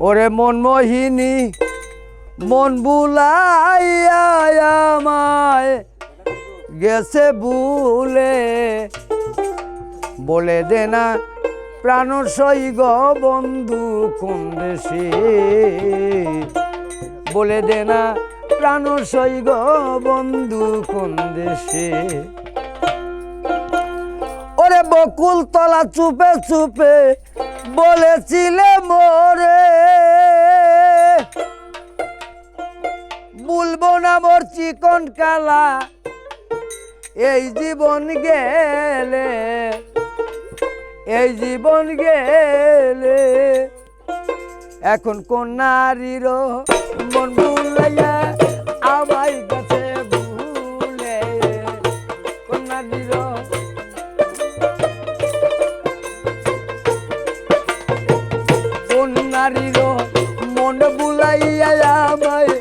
ওরে মন মোহিনী, মন বুলাইয়া আমায় গেছে বুলে। বলে দে না প্রাণ সৈগ বন্ধু কোন দেশে বলে দে না প্রাণ সৈগ বন্ধু কোন দেশে ওরে বকুল তলা চুপে চুপে বলেছিলে মোরে। বলব না মোর চিকন কালা এই জীবন গেলে, এই জীবন গেলে। এখন কোন নারীর মন ভুলাইয়া কোন নারীর মন বুলাইয়া আমায়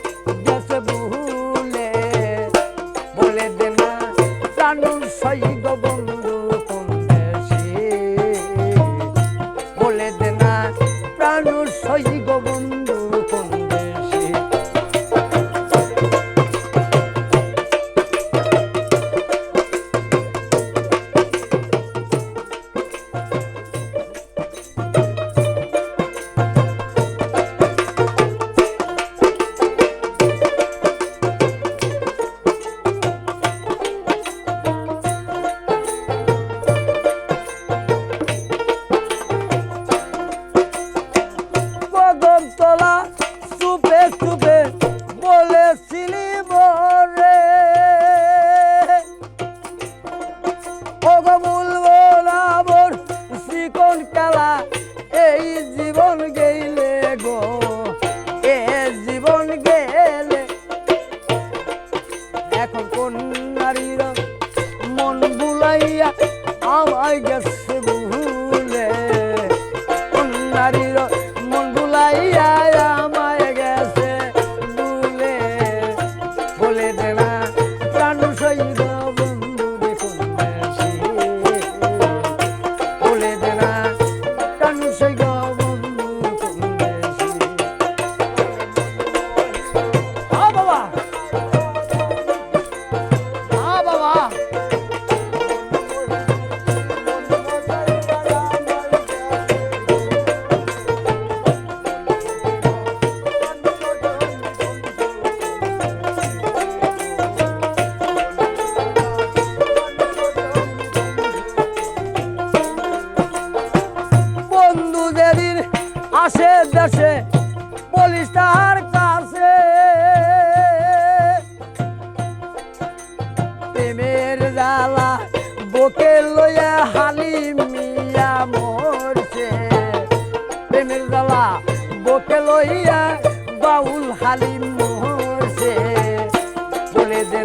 এখন কোন নারীরা মন বুলাইয়া আমায় গেছে দেশে বলিস তাহার কাছে। প্রেমের জ্বালা বুকে লইয়া হালি মিয়া মরছে। প্রেমের জ্বালা বুকে লইয়া বাউল হালি মরছে। বলে দে